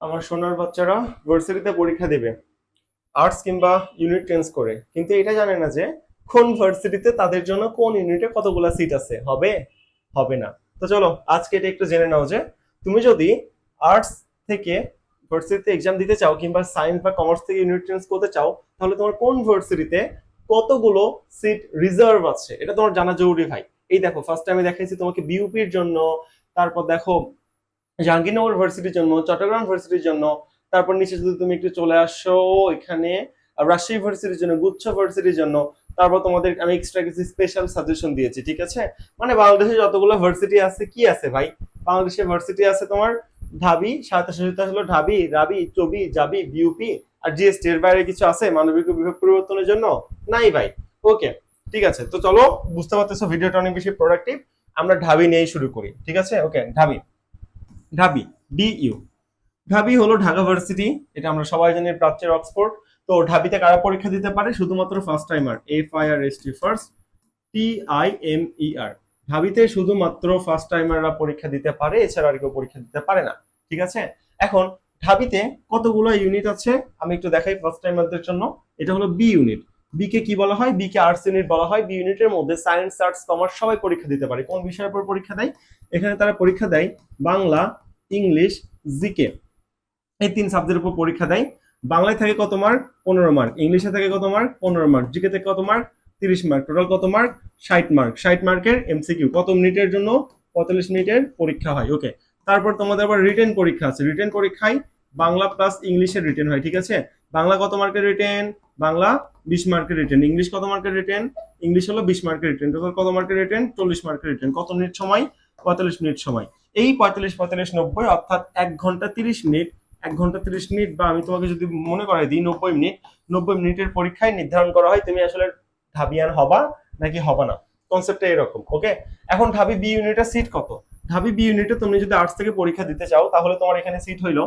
আমার সোনার বাচ্চারা ভার্সিটিতে পরীক্ষা দেবে আর্টস কিংবা ইউনিট চেঞ্জ করে। কিন্তু এটা জানে না যে কোন ভার্সিটিতে তাদের জন্য কোন ইউনিটে কতগুলো সিট আছে, হবে? হবে না। তো চলো, আজকে এটা একটু জেনে নাও যে তুমি যদি আর্টস থেকে ভার্সিটিতে এক্সাম দিতে চাও কিংবা সায়েন্স বা কমার্স থেকে ইউনিট চেঞ্জ করতে চাও, তাহলে তোমার কোন ভার্সিটিতে কতগুলো সিট রিজার্ভ আছে? এটা তোমার জানা জরুরি ভাই। এই দেখো ফার্স্ট আমি দেখাইছি তোমাকে বিউপির জন্য, তারপর দেখো জাহাঙ্গীরনগর ভার্সিটির জন্য, চট্টগ্রাম ভার্সিটির জন্য, তারপর নিচে যদি তুমি একটু চলে আসো এখানে রাজশাহী ভার্সিটির জন্য, গুচ্ছ ভার্সিটির জন্য, তারপর তোমাদের আমি এক্সট্রা কিছু স্পেশাল সাজেশন দিয়েছি, ঠিক আছে? মানে বাংলাদেশে যতগুলো ভার্সিটি আছে, কি আছে ভাই? বাংলাদেশে ভার্সিটি আছে তোমার ঢাবি সাথে হলো ঢাবি, রাবি, চবি, জাবি, বিউপি, আর জিএসটি এর বাইরে কিছু আছে, মানবিক বিভাগ পরিবর্তনের জন্য? নাই ভাই। ওকে ঠিক আছে। তো চলো, বুঝতে পারতেছো ভিডিওটা অনেক বেশি প্রোডাক্টিভ আমরা ঢাবি নিয়েই শুরু করি, ঠিক আছে? ওকে ঢাবি। ঢাবি ডিইউ ঢাবি হলো ঢাকা ভার্সিটি, এটা আমরা সবাই জানি প্রাচ্যের অক্সফোর্ড। তো ঢাবিতে কারা পরীক্ষা দিতে পারে? শুধুমাত্র first timer F I R S T first T I M E R ঢাবিতে শুধুমাত্র ফার্স্ট টাইমাররা পরীক্ষা দিতে পারে, এছাড়া আর কেউ পরীক্ষা দিতে পারে না, ঠিক আছে? এখন ঢাবিতে কতগুলো ইউনিট আছে? আমি একটু দেখাই ফার্স্ট টাইমারদের জন্য। এটা হলো বি ইউনিট বি কে কি বলা হয়? বি কে আর্টস ইউনিট বলা হয়। বি ইউনিটের মধ্যে সায়েন্স আর্টস কমার্স সবাই পরীক্ষা দিতে পারে। কোন বিষয়ের উপর পরীক্ষা দেয়? এখানে তারা পরীক্ষা দেয় বাংলা, ইংলিশ জিকে এই তিন সাবজেক্টের উপর পরীক্ষা দেয়। বাংলায় থাকে কত মার্ক পনেরো মার্ক ইংলিশে থাকে কত মার্ক পনেরো মার্ক জিকে থেকে কত মার্ক তিরিশ মার্ক টোটাল কত মার্ক ষাট মার্ক ষাট মার্কের এমসিকিউ কত মিনিটের জন্য? পঁয়তাল্লিশ মিনিটের পরীক্ষা হয়। ওকে তারপর তোমাদের আবার রিটেন পরীক্ষা আছে। রিটেন পরীক্ষায় বাংলা প্লাস ইংলিশের রিটেন হয়। ঠিক আছে? বাংলা কত মার্কের রিটেন বাংলা বিশ মার্কের রিটেন ইংলিশ কত মার্কের রিটেন ইংলিশ হলো বিশ মার্কের রিটেন টোটাল কত মার্কের রিটেন চল্লিশ মার্কের রিটেন কত মিনিট সময়? পঁয়তাল্লিশ মিনিট সময়। এই পঁয়তাল্লিশ পঁয়তাল্লিশ, নব্বই, অর্থাৎ এক ঘণ্টা তিরিশ মিনিট এক ঘণ্টা তিরিশ মিনিট বা আমি তোমাকে যদি মনে করাই দিই নব্বই মিনিট নব্বই মিনিটের পরীক্ষায় নির্ধারণ করা হয় তুমি আসলে ঢাবিয়ান হবা নাকি হবা না? কনসেপ্টটা এরকম ওকে এখন ঢাবি বি ইউনিটের সিট কত? ঢাবি বি ইউনিটে তুমি যদি আর্টস থেকে পরীক্ষা দিতে চাও, তাহলে তোমার এখানে সিট হইল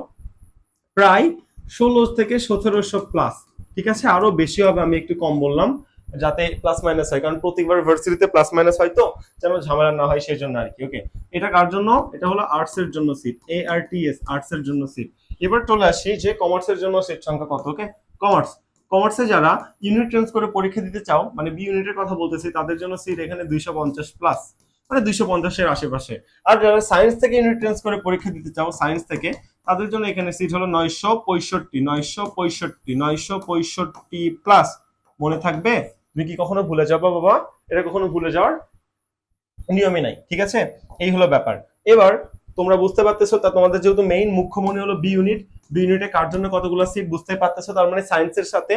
প্রায় ষোলো থেকে সতেরোশো প্লাস ঠিক আছে? আরও বেশি হবে, আমি একটু কম বললাম, যাতে প্লাস মাইনাস হয়, কারণ প্রতিবার ভার্সিটিতে প্লাস মাইনাস হয় তো, যেন ঝামেলা না হয় সেই জন্য আর কি ওকে এটা কার জন্য? এটা হলো আর্টস এর জন্য seat A R T S arts এর জন্য সিট এবার চলে আসি যে কমার্সের জন্য সিট সংখ্যা কত ওকে কমার্স কমার্সে যারা ইউনিট চেঞ্জ করে পরীক্ষা দিতে চাও মানে বি ইউনিটের কথা বলতেছি, তাদের জন্য সিট এখানে দুইশো পঞ্চাশ প্লাস মানে দুইশো পঞ্চাশের আশেপাশে। আর যারা সায়েন্স থেকে চেঞ্জ করে পরীক্ষা দিতে চাও সায়েন্স থেকে, তাদের জন্য এখানে সিট হলো নয়শো পঁয়ষট্টি নয়শো পঁয়ষট্টি নয়শো পঁয়ষট্টি প্লাস মনে থাকবে? তুমি কি কখনো ভুলে যাব বাবা? এটা কখনো ভুলে যাওয়ার নিয়মই নাই, ঠিক আছে? এই হলো ব্যাপার। এবার তোমরা বুঝতে পারতেছো তা তোমাদের যেহেতু মেইন মুখ্যমণি হলো বি ইউনিট বি ইউনিটে কার জন্য কতগুলো সিট বুঝতে পারতেছো? তার মানে সায়েন্সের সাথে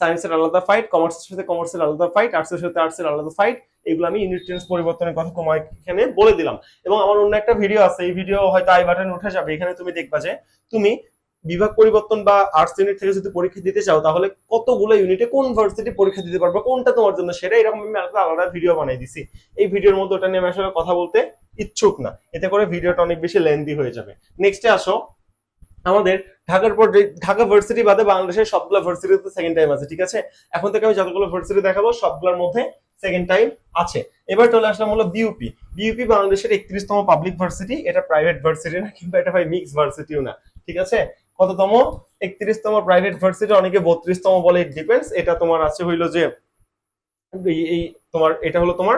সায়েন্সের আলাদা ফাইট কমার্সের সাথে কমার্সের আলাদা ফাইট আর্টসের সাথে আর্টসের আলাদা ফাইট এগুলো আমি ইউনিট চেঞ্জ পরিবর্তনের কথা তোমায় এখানে বলে দিলাম। এবং আমার অন্য একটা ভিডিও আছে, এই ভিডিও হয়তো আই বাটন উঠে যাবে, এখানে তুমি দেখবা যে তুমি বিভাগ পরিবর্তন বা আর্টস ইউনিট থেকে যদি পরীক্ষা দিতে চাও, তাহলে কতগুলো ইউনিটে কোন ভার্সিটি পরীক্ষা দিতে পারবে, কোনটা তোমার জন্য সেটা এরকম আমি আলাদা আলাদা ভিডিও বানাই দিছি। এই ভিডিওর মধ্যে ওটা নিয়ে আমি আসলে কথা বলতে ইচ্ছুক না, এতে করে ভিডিওটা অনেক বেশি লেন্দি হয়ে যাবে। নেক্সটে আসো আমাদের ঢাকার পর ঢাকা ভার্সিটি বাদে বাংলাদেশের সবগুলো ভার্সিটিতে সেকেন্ড টাইম আছে, ঠিক আছে? এখন থেকে আমি যতগুলো ভার্সিটি দেখাবো, সবগুলোর মধ্যে সেকেন্ড টাইম আছে। এবার চলে আসলাম হলো বিউপি বিউপি বাংলাদেশের একত্রিশতম পাবলিক ভার্সিটি এটা প্রাইভেট ভার্সিটি না, কিংবা এটা ভাই মিক্স ভার্সিটিও না, ঠিক আছে? কততম? একত্রিশতম প্রাইভেট ভার্সিটি অনেকে বত্রিশতম বলে ইট ডিপেন্ডস এটা তোমার আছে হইল যে, এই- তোমার এটা হলো তোমার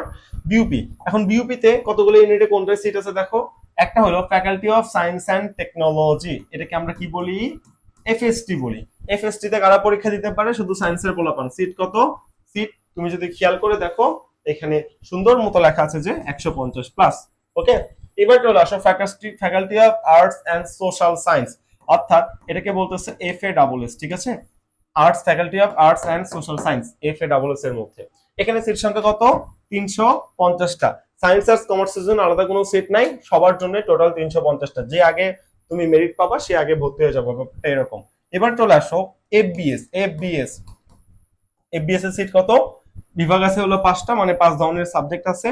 বিউপি এখন বিউপিতে কতগুলো ইউনিটে কোনটা সিট আছে দেখো। একটা হলো faculty of science and technology এটাকে আমরা কি বলি? এফএসটি বলি। এফএসটি তে কারা পরীক্ষা দিতে পারে? শুধু সায়েন্সের পোলাপান সিট কত? সিট তুমি যদি খেয়াল করে দেখো, এখানে সুন্দর মতো লেখা আছে যে একশো পঞ্চাশ প্লাস ওকে এবার চলে আসো faculty faculty of arts and social science অর্থাৎ এটাকে বলতেছে এফ এ ডাবল এস ঠিক আছে? Arts faculty of arts and social science F A double S এর মধ্যে। এখানে সিট সংখ্যা কত? তিনশো পঞ্চাশটা। সায়েন্স আর্টস কমার্সের জন্য আলাদা কোনো সিট নাই। সবার জন্য টোটাল তিনশো পঞ্চাশটা। যে আগে তুমি মেরিট পাবা, সে আগে ভর্তি হয়ে যাবে। এরকম। এবার চলে আসো এফবিএস এফবিএস এফবিএস এর সিট কত? বিভাগ আছে হলো পাঁচটা মানে পাঁচ ধরনের সাবজেক্ট আছে।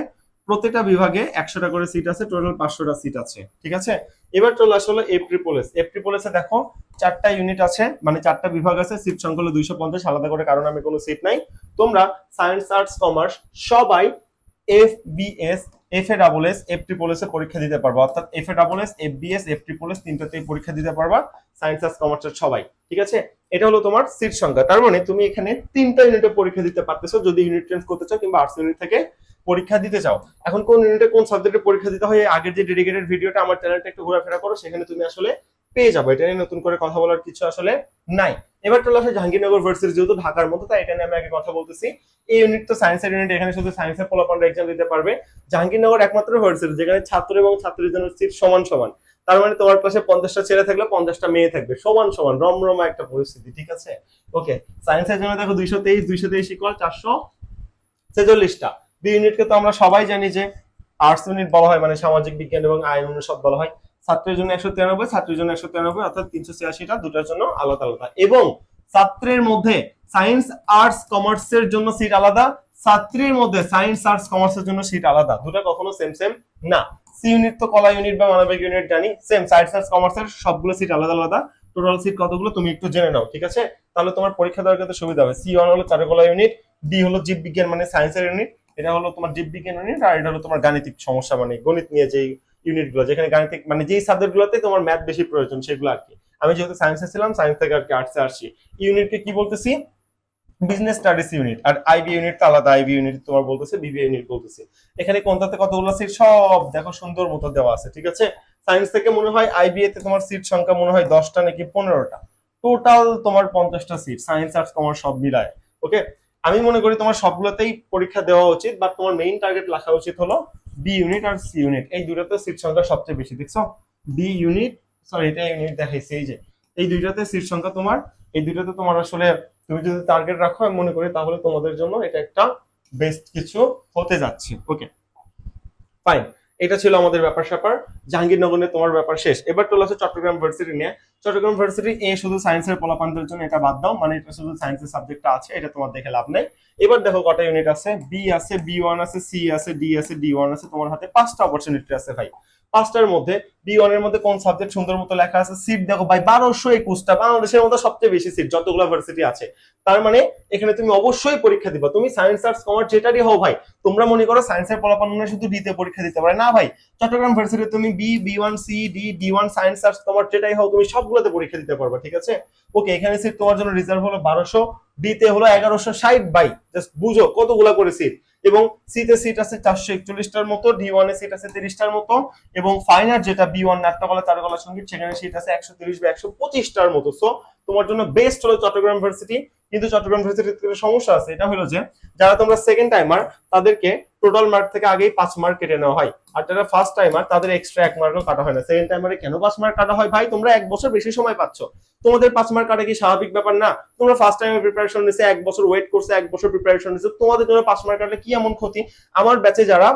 প্রত্যেকটা বিভাগে একশোটা করে সিট আছে টোটাল পাঁচশোটা সিট আছে। ঠিক আছে? এবার চলে আসলো এফ ট্রিপোলেস এফ ট্রিপোলেসে দেখো, চারটা ইউনিট আছে মানে চারটা বিভাগ আছে সিট সংখ্যা হলো দুইশো পঞ্চাশ, আলাদা করে কারণ আমি কোনো সিট নাই। তোমরা সায়েন্স আর্টস কমার্স সবাই F BS F A double S F triple S এ পরীক্ষা দিতে পারবা। অর্থাৎ F A double S F BS F triple S তিনটাতেই পরীক্ষা দিতে পারবা। সায়েন্স আর্টস কমার্সের সবাই। ঠিক আছে? এটা হলো তোমার সিট সংখ্যা। তার মানে তুমি এখানে তিনটা ইউনিটে পরীক্ষা দিতে পারতেছো। যদি ইউনিট চেঞ্জ করতে চাও কিংবা আর্টস ইউনিট থেকে পরীক্ষা দিতে চাও। এখন কোন ইউনিটে কোন সাবজেক্টে পরীক্ষা দিতে হয় আগের যে ডেডিকেটেড ভিডিওটা আমার চ্যানেলটা একটু ঘোরাফেরা করো। সেখানে তুমি আসলে পেয়ে যাবে। এটা নিয়ে নতুন করে কথা বলার কিছু আসলে নাই। এবার চলে আসে জাহাঙ্গীরনগর ভার্সিটি, যেহেতু ঢাকার মতো, তাই এটা নিয়ে আমি আগে কথা বলতেছি। এই ইউনিট তো সায়েন্সের ইউনিট এখানে শুধু সায়েন্সের পোলাপানরা এক্সাম দিতে পারবে। জাহাঙ্গীরনগর একমাত্র ভার্সিটি, যেখানে ছাত্র এবং ছাত্রীর জন্য সিট সমান সমান। তার মানে তোমার পাশে পঞ্চাশটা ছেলে থাকলে পঞ্চাশটা মেয়ে থাকবে, সমান সমান, রমরমা একটা পরিস্থিতি, ঠিক আছে? ওকে সায়েন্সের জন্য দেখো দুইশো তেইশ দুইশো তেইশ ইকুয়াল চারশো ছেচল্লিশটা। বি ইউনিটকে তো আমরা সবাই জানি যে আর্টস ইউনিট বলা হয় মানে সামাজিক বিজ্ঞান এবং আইন অনুষদ বলা হয়। ছাত্রের জন্য একশো তিরানব্বই, ছাত্রের জন্য একশো তিরানব্বই, অর্থাৎ তিনশো ছিয়াশিটা, দুটার জন্য আলাদা আলাদা। এবং ছাত্রের মধ্যে সায়েন্স আর্টস কমার্সের জন্য সিট আলাদা, ছাত্রীর মধ্যে সায়েন্স আর্টস কমার্সের জন্য সিট আলাদা। দুটা কখনো সেম সেম না। সি ইউনিট তো কলা ইউনিট বা মানবিক ইউনিট জানি সেম সায়েন্স আর্টস কমার্সের সবগুলো সিট আলাদা আলাদা। টোটাল সিট কতগুলো তুমি একটু জেনে নাও, ঠিক আছে? তাহলে তোমার পরীক্ষা দেওয়ার ক্ষেত্রে সুবিধা হবে। সি ওয়ান হলো চারুকলা ইউনিট ডি হলো জীব বিজ্ঞান মানে সায়েন্সের ইউনিট এটা হলো তোমার জীব বিজ্ঞান ইউনিট আর এটা হলো তোমার গাণিতিক সমস্যা মানে গণিত নিয়ে যেই ইউনিটগুলো যেখানে গাণিতিক মানে যেই সাবজেক্ট গুলোতে তোমার ম্যাথ বেশি প্রয়োজন, সেগুলো আর কি। আমি যেহেতু সায়েন্সে ছিলাম সায়েন্স থেকে আর কি আর্টসে আসছি। ইউনিটকে কি বলতেছি? বিজনেস স্টাডিজ ইউনিট আর আইবি ইউনিট তো আলাদা আইবি ইউনিট তোমার বলতেছে বিবিএ ইউনিট বলতেছে। এখানে কোনটাতে কতগুলো সিট সব দেখো, সুন্দর মতো দেওয়া আছে, ঠিক আছে? সায়েন্স থেকে মনে হয় আইবিএ তে তোমার সিট সংখ্যা মনে হয় দশটা নাকি পনেরোটা। টোটাল তোমার পঞ্চাশটা সিট সায়েন্স আর্টস কমার্স সব মিলায় ওকে আমি মনে করি তোমার সবগুলোতেই পরীক্ষা দেওয়া উচিত বাট তোমার মেইন টার্গেট লেখা উচিত হলো বি ইউনিট আর সি ইউনিট এই দুটাতে সিট সংখ্যা সবচেয়ে বেশি, দেখছ? বি ইউনিট সরি এটা ইউনিট দেখাইছে, এই যে। এই দুইটাতে সিট সংখ্যা তোমার, এই দুইটাতে তোমার আসলে তুমি যদি টার্গেট রাখো, আমি মনে করি তাহলে তোমাদের জন্য এটা একটা বেস্ট কিছু হতে যাচ্ছে। ওকে ফাইন এটা ছিল আমাদের ব্যাপার স্যাপার। জাহাঙ্গীরনগরে তোমার ব্যাপার শেষ। এবার চলে আসে চট্টগ্রাম ভার্সিটি নিয়ে। চট্টগ্রাম ভার্সিটি এ শুধু সায়েন্সের পলাপানদের জন্য এটা বাদ দাও মানে এটা শুধু সায়েন্সের সাবজেক্টটা আছে, এটা তোমার দেখে লাভ নেই। এবার দেখো কটা ইউনিট আছে। বি আছে বি ওয়ান আছে সি আছে ডি আছে ডি ওয়ান আছে, তোমার হাতে পাঁচটা অপরচুনিটি আছে ভাই। পাঁচটার মধ্যে বি ওয়ানের মধ্যে কোন সাবজেক্ট সুন্দর মতো লেখা আছে? সিট দেখো ভাই বারোশো একুশটা, বাংলাদেশের মধ্যে সবচেয়ে বেশি সিট যতগুলো ভার্সিটি আছে। তার মানে এখানে তুমি অবশ্যই পরীক্ষা দিবা। তুমি সায়েন্স আর্টস কমার্স যেটারই হও ভাই, তোমরা মনে করো সায়েন্সের পলাপান মনে শুধু ডিতে পরীক্ষা দিতে পারে। না ভাই, চট্টগ্রাম ভার্সিটি তুমি B B one C D D one science arts তোমার যেটাই হও, তুমি সবগুলোতে পরীক্ষা দিতে পারবে, ঠিক আছে? ওকে এখানে সিট তোমার জন্য রিজার্ভ হলো বারোশো ডিতে হলো এগারোশো ষাট বাই জাস্ট বুঝো কতগুলা করে সিট এবং সিতে সিট আছে চারশো একচল্লিশটার মতো ডি ওয়ানে সিট আছে তিরিশটার মতো এবং ফাইনাল যেটা বি ওয়ান নাট্যকলা চারুকলা সংগীত, সেখানে সিট আছে একশো তিরিশ বা একশো পঁচিশটার মতো। সো তোমার জন্য বেস্ট হলো চট্টগ্রাম ভার্সিটি কিন্তু চট্টগ্রাম ভার্সিটির সমস্যা আছে, এটা হলো যে যারা তোমরা সেকেন্ড টাইমার তাদেরকে টোটাল মার্ক থেকে আগেই পাঁচ মার্ক কেটে নেওয়া হয়। আর যারা ফার্স্ট টাইমার তাদের এক্সট্রা এক মার্কও কাটা হয় না। সেকেন্ড টাইমারে কেন পাঁচ মার্ক কাটা হয়? ভাই, তোমরা এক বছর বেশি সময় পাচ্ছ। তোমাদের পাঁচ মার্ক কাটা কি স্বাভাবিক ব্যাপার না? তোমরা ফার্স্ট টাইমে প্রিপারেশন নিছে, এক বছর ওয়েট করছে, এক বছর প্রিপারেশন নিছে। তোমাদের জন্য পাঁচ মার্ক কাটলে কি এমন ক্ষতি? আমার ব্যাচে যারা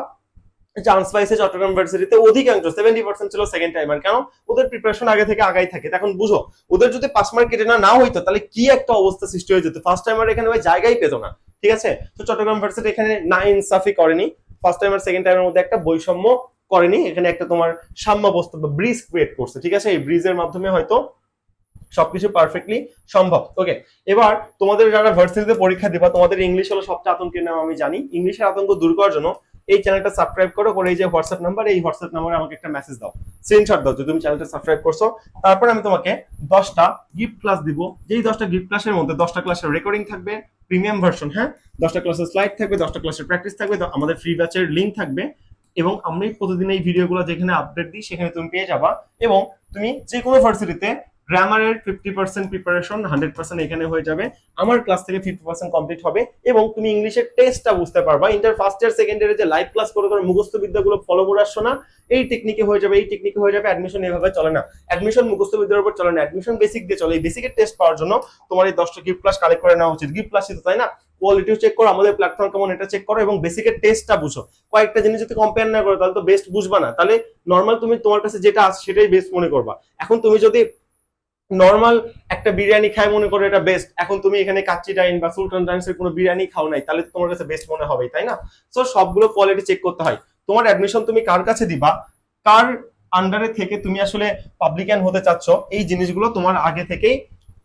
চান্স পাইছে চট্টগ্রাম ইউনিভার্সিটিতে অধিকাংশ সেভেন্টি পার্সেন্ট ছিল সেকেন্ড টাইমার কেন? ওদের প্রিপারেশন আগে থেকে আগাই থাকে। এখন বুঝো, ওদের যদি পাঁচ মার্ক কেটে না না হইতো, তাহলে কি একটা অবস্থা সৃষ্টি হয়ে যেত? ফার্স্ট টাইমার এখানে ওই জায়গায় পেতো না, ঠিক আছে? তো চট্টগ্রাম ইউনিভার্সিটি এখানে না ইনসাফি করেনি। ফার্স্ট টাইম আর সেকেন্ড টাইমের মধ্যে একটা বৈষম্য করেনি। এখানে একটা তোমার সাম্যাবস্থা বা ব্রিজ ক্রিয়েট করছে, ঠিক আছে? এই ব্রিজের মাধ্যমে হয়তো সবকিছু পারফেক্টলি সম্ভব। ওকে এবার তোমাদের যারা ভার্সিটিতে পরীক্ষা দিবা, তোমাদের ইংলিশ হলো সবচেয়ে আতঙ্কের নাম আমি জানি। ইংলিশের আতঙ্ক দূর করার জন্য এই চ্যানেলটা সাবস্ক্রাইব করো, করে এই যে হোয়াটসঅ্যাপ নাম্বার এই হোয়াটসঅ্যাপ নাম্বারে আমাকে একটা মেসেজ দাও। স্ক্রিনশট দাও, যদি তুমি চ্যানেলটা সাবস্ক্রাইব করছ। তারপর আমি তোমাকে দশটা গিফট ক্লাস দিব। যেই দশটা গিফট ক্লাসের মধ্যে দশটা ক্লাসের রেকর্ডিং থাকবে প্রিমিয়াম ভার্সন হ্যাঁ? দশটা ক্লাসের স্লাইড থাকবে, দশটা ক্লাসের প্র্যাকটিস থাকবে আমাদের ফ্রি ব্যাচের লিঙ্ক থাকবে। এবং আমি প্রতিদিন এই ভিডিওগুলো যেখানে আপডেট দিই, সেখানে তুমি পেয়ে যাবা। এবং তুমি যে কোনো ভার্সিটিতে গ্রামারের fifty percent preparation hundred percent এখানে হয়ে যাবে। আমার ক্লাস থেকে ফিফটি পার্সেন্ট কমপ্লিট হবে এবং তুমি ইংলিশের টেস্টটা বুঝতে পারবা। ইন্টার ফার্স্ট ইয়ার সেকেন্ড ইয়ারে যে লাইভ ক্লাস করে করে মুখস্থ বিদ্যাগুলো ফলো করে আসছো না, এই টেকনিকে হয়ে যাবে, এই টেকনিকে হয়ে যাবে অ্যাডমিশন এভাবে চলে না। অ্যাডমিশন মুখস্থ বিদ্যার উপর চলে না। অ্যাডমিশন বেসিক দিয়ে চলে। এই বেসিকের টেস্ট পাওয়ার জন্য তোমার এই দশটা গিফট ক্লাস কালেক্ট করে নেওয়া উচিত। গিফট ক্লাস তাই না? কোয়ালিটিও চেক করো, আমাদের প্ল্যাটফর্ম কেমন এটা চেক করো এবং বেসিকের টেস্টটা বুঝো। কয়েকটা জিনিস যদি কম্পেয়ার না করো, তাহলে তো বেস্ট বুঝবা না। তাহলে নর্মাল তুমি তোমার কাছে যেটা আছে, সেটাই বেস্ট মনে করবা। এখন তুমি যদি নর্মাল একটা বিরিয়ানি খায় মনে করো এটা বেস্ট এখন তুমি এখানে কাচ্চি ডাইন বা সুলতান ডাইন্সের কোনো বিরিয়ানি খাও নাই, তাহলে তোমার কাছে বেস্ট মনে হবে তাই না? সো সবগুলো কোয়ালিটি চেক করতে হয়। তোমার অ্যাডমিশন তুমি কার কাছে দিবা? কার আন্ডারে থেকে তুমি আসলে পাবলিকান হতে চাচ্ছ? এই জিনিসগুলো তোমার আগে থেকেই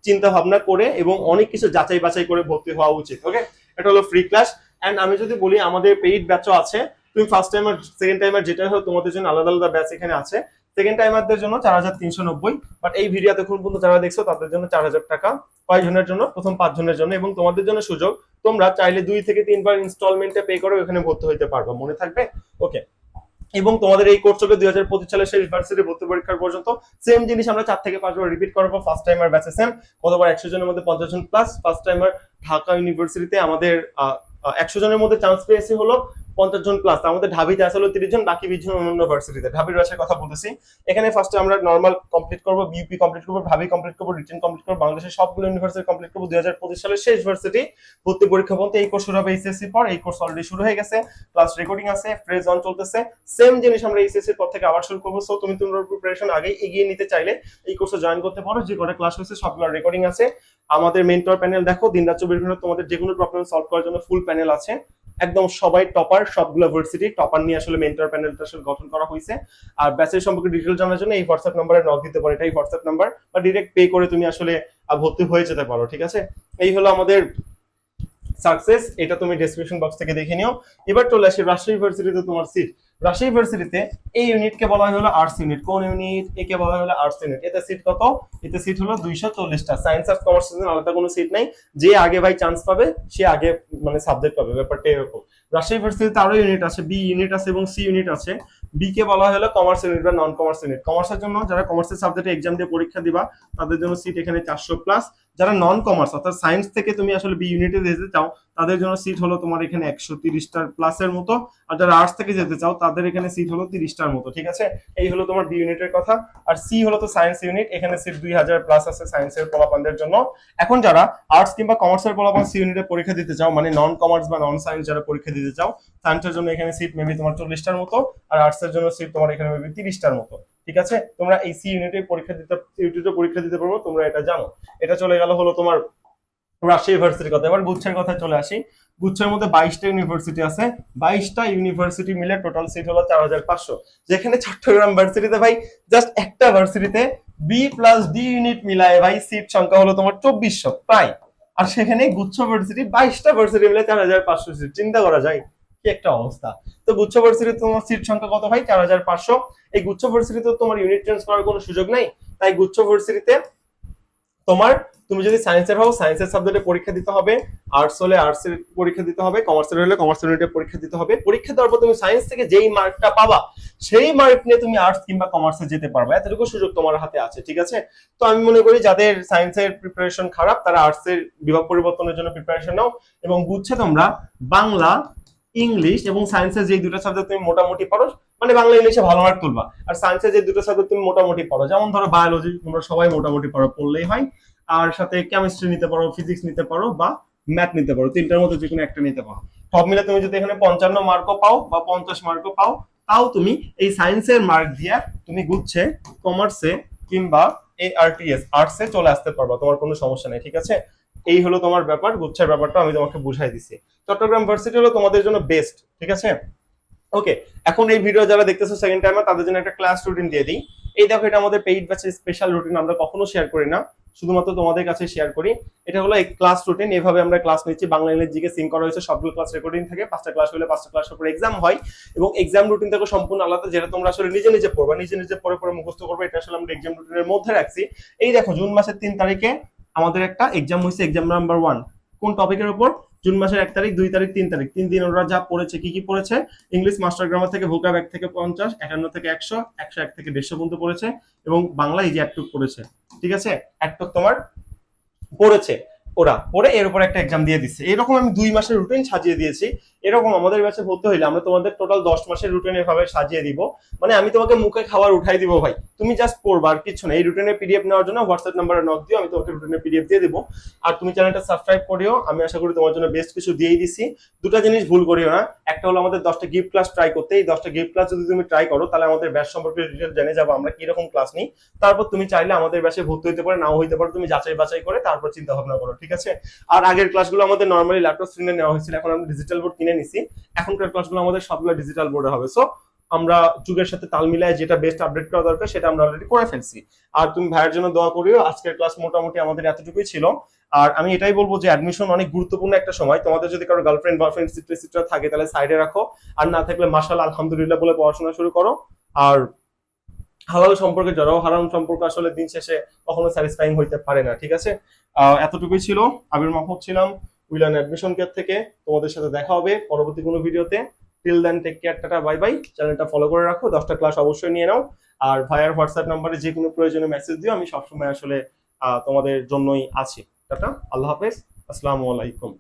চিন্তা ভাবনা করে এবং অনেক কিছু যাচাই বাছাই করে ভর্তি হওয়া উচিত ওকে এটা হলো ফ্রি ক্লাস অ্যান্ড আমি যদি বলি, আমাদের পেইড ব্যাচও আছে। তুমি ফার্স্ট টাইমার সেকেন্ড টাইমার যেটা হোক, তোমাদের জন্য আলাদা আলাদা ব্যাচ এখানে আছে। সেকেন্ড টাইমারদের জন্য চার হাজার তিনশো নব্বই বাট এই ভিডিও এতক্ষণ পর্যন্ত যারা দেখছ তাদের জন্য চার হাজার টাকা। কয়জনের জন্য, প্রথম পাঁচ জনের জন্য, এবং তোমাদের জন্য সুযোগ, তোমরা চাইলে দুই থেকে তিনবার ইনস্টলমেন্টে পে করে এখানে ভর্তি হইতে পারবে, মনে থাকবে? ওকে এবং তোমাদের এই কোর্স চলবে দুই হাজার পঁচিশ সালের শেষ ভার্সিটি ভর্তি পরীক্ষার পর্যন্ত। সেম জিনিস আমরা চার থেকে পাঁচবার রিপিট করব ফার্স্ট টাইমার ব্যাচে সেম কতবার একশো জনের মধ্যে পঞ্চাশ জন প্লাস ফার্স্ট টাইমার ঢাকা ইউনিভার্সিটিতে আমাদের একশো জনের মধ্যে চান্স পেয়েছি হলো পঞ্চাশ জন প্লাস আমাদের ঢাবিতে আসলে তিরিশ জন, বাকি বিশ জন অন্য ভার্সিটিতে ঢাবির ব্যাচের কথা বলতেছি। এখানে ফার্স্টে আমরা নর্মাল কমপ্লিট করব বিউপি কমপ্লিট করব ভাবি কমপ্লিট করব রিটেন কমপ্লিট করব, বাংলাদেশের সবগুলো ইউনিভার্সিটি কমপ্লিট করব। দুই হাজার পঁচিশ সালের শেষ ভার্সিটি ভর্তি পরীক্ষা বলতে এই কোর্স শুরু হবে এইচএসসি পর। এই কোর্স অলরেডি শুরু হয়ে গেছে ক্লাস রেকর্ডিং আছে ফ্রেজ অন চলতেছে। সেম জিনিস আমরা এইচএসসির পর থেকে আবার শুরু করব। সো তুমি তোমার প্রিপারেশন আগে এগিয়ে নিতে চাইলে এই কোর্সে জয়েন করতে পারো। যে কটা ক্লাস হয়েছে, সবগুলো রেকর্ডিং আছে। আমাদের মেন্টর প্যানেল দেখো দিন রাত চব্বিশ ঘণ্টা তোমাদের যে কোনো প্রবলেম সলভ করার জন্য ফুল প্যানেল আছে। একদম সবাই টপার সবগুলো ভার্সিটি টপার নিয়ে আসলে মেন্টর প্যানেলটা আসলে গঠন করা হয়েছে। আর ব্যাচের সম্পর্কে ডিটেল জানার জন্য এই হোয়াটসঅ্যাপ নাম্বারে নক দিতে পারো। এটাই হোয়াটসঅ্যাপ নাম্বার বা ডিরেক্ট পে করে তুমি আসলে ভর্তি হয়ে যেতে পারো, ঠিক আছে? এই হলো আমাদের সাকসেস এটা তুমি ডেসক্রিপশন বক্স থেকে দেখে নিও। এবার চলে আসি রাজশাহী ইউনিভার্সিটিতে তোমার সিট রাজশাহী ইউনিভার্সিটিতে এই ইউনিটকে বলা হয় হলো আর্টস ইউনিট কোন ইউনিট একে বলা হলো আর্টস ইউনিট এতে সিট কত? এতে সিট হলো দুইশো চল্লিশটা। সায়েন্স আর কমার্স আলাদা কোনো সিট নাই। যে আগে ভাই চান্স পাবে, সে আগে মানে সাবজেক্ট পাবে, ব্যাপারটা এরকম। রাজশাহী ইউনিভার্সিটিতে আরও ইউনিট আছে। বি ইউনিট আছে এবং সি ইউনিট আছে। বি কে বলা হলো কমার্স ইউনিট বা নন কমার্স ইউনিট কমার্সের জন্য যারা কমার্সের সাবজেক্টে এক্সাম দিয়ে পরীক্ষা দিবা, তাদের জন্য সিট এখানে চারশো প্লাস যারা নন কমার্স অর্থাৎ সায়েন্স থেকে তুমি আসলে বি ইউনিটে যেতে চাও, তাদের জন্য সিট হলো তোমার এখানে একশো তিরিশটার প্লাসের মতো। আর যারা আর্টস থেকে যেতে চাও, তাদের এখানে সিট হলো তিরিশটার মতো, ঠিক আছে? এই হলো তোমার বি ইউনিটের কথা। আর সি হলো তো সায়েন্স ইউনিট এখানে সিট দুই হাজার প্লাস আছে সায়েন্সের পোলাপানদের জন্য। এখন যারা আর্টস কিংবা কমার্সের পোলাপান সি ইউনিটে পরীক্ষা দিতে চাও মানে নন কমার্স বা নন সায়েন্স যারা পরীক্ষা দিতে চাও সায়েন্সের জন্য এখানে সিট মেবি তোমার চল্লিশটার মতো, আর আর্টস এর জন্য সিট তোমার এখানে মেবি তিরিশটার মতো, ঠিক আছে? তোমরা এই সি ইউনিটে পরীক্ষা দিতে ইউনিটে পরীক্ষা দিতে পারব, তোমরা এটা জানো। এটা চলে গেল হলো তোমার রাজশাহী ইউনিভার্সিটির কথা। এবার গুচ্ছের কথায় চলে আসি। গুচ্ছের মধ্যে বাইশটা ইউনিভার্সিটি আছে। বাইশটা ইউনিভার্সিটি মিলে টোটাল সিট হলো চার হাজার পাঁচশো। যেখানে চট্টগ্রাম ভার্সিটিতে ভাই জাস্ট একটা ভার্সিটিতে বি প্লাস ডি ইউনিট মিলায় ভাই সিট সংখ্যা হলো তোমার চব্বিশশো, প্রায়। আর সেখানে গুচ্ছ ভার্সিটি, বাইশটা ভার্সিটি মিলে চার হাজার পাঁচশো সিট চিন্তা করা যায় কি একটা অবস্থা। তো গুচ্ছ ভার্সিটি তোমার সিট সংখ্যা কত ভাই? চার হাজার পাঁচশো। এই গুচ্ছ ভার্সিটিতে তোমার ইউনিট চেঞ্জ করার কোনো সুযোগ নাই। তাই গুচ্ছ ভার্সিটিতে তোমার, তুমি যদি সায়েন্সের হও সায়েন্সের সাবজেক্টে পরীক্ষা দিতে হবে আর্টস হলে আর্টস এর পরীক্ষা দিতে হবে কমার্সের হলে কমার্স ইউনিটে পরীক্ষা দিতে হবে। পরীক্ষা দেওয়ার পর তুমি সায়েন্স থেকে যেই মার্কটা পাবা, সেই মার্ক নিয়ে তুমি আর্টস কিংবা কমার্সে যেতে পারবে। এতটুকু সুযোগ তোমার হাতে আছে, ঠিক আছে? তো আমি মনে করি যাদের সায়েন্সের প্রিপারেশন খারাপ, তারা আর্টস এর বিভাগ পরিবর্তনের জন্য প্রিপারেশন নাও এবং বুঝছে তোমরা বাংলা ইংলিশ এবং সায়েন্সের যে দুটো সাবজেক্ট তুমি মোটামুটি পারো মানে বাংলা, ইংলিশে ভালো মার্ক তুলবা। আর সায়েন্সের যে দুটো সাবজেক্ট তুমি মোটামুটি পারো যেমন ধরো বায়োলজি তোমরা সবাই মোটামুটি পারো পড়লেই হয়। আর সাথে কেমিস্ট্রি নিতে পারো ফিজিক্স নিতে পারো বা ম্যাথ নিতে পারো, তিনটার মধ্যে যে কোনো একটা নিতে পারো। সব মিলে তুমি যদি এখানে পঞ্চান্ন মার্কও পাও বা পঞ্চাশ মার্কও পাও, তাও তুমি এই সায়েন্সের মার্ক দিয়ে তুমি গুচ্ছে কমার্সে কিংবা এই আরটিএস আর্টসে চলে আসতে পারবা, তোমার কোনো সমস্যা নেই, ঠিক আছে? এই হলো তোমার ব্যাপার, গুচ্ছের ব্যাপারটা আমি তোমাকে বুঝাই দিছি। চট্টগ্রাম ভার্সিটি হলো তোমাদের জন্য বেস্ট ঠিক আছে? ওকে এখন এই ভিডিও যারা দেখতেছো সেকেন্ড টাইমে তাদের জন্য একটা ক্লাস রুটিন দিয়ে দিই। এই দেখো, এটা আমাদের পেইড ব্যাচের স্পেশাল রুটিন আমরা কখনো শেয়ার করি না। শুধুমাত্র তোমাদের কাছে শেয়ার করি। এটা হলো এই ক্লাস রুটিন এভাবে আমরা ক্লাস নিচ্ছি। বাংলা ইংরেজি জিকে সিং করা হয়েছে, সবগুলো ক্লাস রেকর্ডিং থাকে। পাঁচটা ক্লাস হলে পাঁচটা ক্লাসের পর এক্সাম হয়। এবং এক্সাম রুটিন থেকে সম্পূর্ণ আলাদা, যেটা তোমরা আসলে নিজে নিজে পড়বা, নিজে নিজে পড়ে পড়ে মুখস্থ করবে, এটা আসলে আমরা এক্সাম রুটিনের মধ্যে রাখছি। এই দেখো, জুন মাসের তিন তারিখে আমাদের একটা এক্সাম হয়েছে এক্সাম নাম্বার ওয়ান কোন টপিকের উপর? জুন মাসের এক তারিখ, দুই তারিখ, তিন তারিখ। তিন দিন ওরা যা পড়েছে, কি কি পড়েছে? ইংলিশ মাস্টার গ্রামার থেকে ভোকাব এক থেকে পঞ্চাশ, একান্ন থেকে একশো একশো এক থেকে দেড়শো পর্যন্ত পড়েছে এবং বাংলা এই যে একটুক পড়েছে। ঠিক আছে? একটুক তোমার পড়েছে ওরা। পড়ে এর উপর একটা এক্সাম দিয়ে দিচ্ছে। এরকম আমি দুই মাসের রুটিন সাজিয়ে দিয়েছি। এরকম আমাদের ব্যাচে ভর্তি হইলে আমরা তোমাদের টোটাল দশ মাসের রুটিন এভাবে সাজিয়ে দিব। মানে আমি তোমাকে মুখে খাবার উঠাই দিব ভাই। তুমি জাস্ট পড়বা আর কিছু না। এই রুটিনের পিডিএফ নেওয়ার জন্য হোয়াটসঅ্যাপ নাম্বারে নক দিও, আমি তোমাকে রুটিনের পিডিএফ দিয়ে দিব। আর তুমি চ্যানেলটা সাবস্ক্রাইব করিও। আমি আশা করি তোমার জন্য বেস্ট কিছু দিয়েই দিছি। দুটো জিনিস ভুল করিও না। একটা হলো আমাদের দশটা গিফট ক্লাস ট্রাই করতে। এই দশটা গিফট ক্লাস যদি তুমি ট্রাই করো, তাহলে আমাদের ব্যাচ সম্পর্কে ডিটেল জেনে যাব আমরা কীরকম ক্লাস নিই। তারপর তুমি চাইলে আমাদের ব্যাচে ভর্তি হতে পারে, নাও হইতে পারো। তুমি যাচাই বাছাই করে তারপর চিন্তা ভাবনা করো, ঠিক আছে? আর আগের ক্লাসগুলো আমাদের নর্মালি ল্যাপটপ স্ক্রিনে নেওয়া হয়েছিল। এখন আমরা ডিজিটাল বোর্ড কিনে নিছি। এখনকার ক্লাসগুলো আমাদের সবগুলো ডিজিটাল বোর্ডে হবে। সো আমরা যুগের সাথে তাল মিলায় যেটা বেস্ট আপডেট করা দরকার সেটা আমরা অলরেডি করে ফেলছি। আর তুমি ভাইয়ের জন্য দোয়া করিও, আজকের ক্লাস মোটামুটি আমাদের এতটুকুই ছিল। আর আমি এটাই বলব যে অ্যাডমিশন অনেক গুরুত্বপূর্ণ একটা সময়। তোমাদের যদি কারও গার্লফ্রেন্ড বয়ফ্রেন্ড সিটুয়েশন থাকে, তাহলে সাইডে রাখো। আর না থাকলে মাসাল আলহামদুলিল্লাহ বলে পড়াশোনা শুরু করো। আর হালাল সম্পর্কে জড়াও। হারাম সম্পর্ক আসলে দিন শেষে কখনো স্যাটিসফাইং হইতে পারে না, ঠিক আছে? এতটুকুই ছিল। আবির মাহমুদ ছিলাম। উইলান অ্যাডমিশন কেয়ার থেকে তোমাদের সাথে দেখা হবে পরবর্তী কোনো ভিডিওতে। Till then take care tata bye bye চ্যানেলটা ফলো করে রাখো। দশটা ক্লাস অবশ্যই নিয়ে নাও। আর ভাইয়ার হোয়াটসঅ্যাপ নাম্বারে যে কোনো প্রয়োজনে মেসেজ দিও, আমি সবসময় আসলে তোমাদের জন্যই আছি। টাটা, আল্লাহ হাফেজ। আসসালামু আলাইকুম।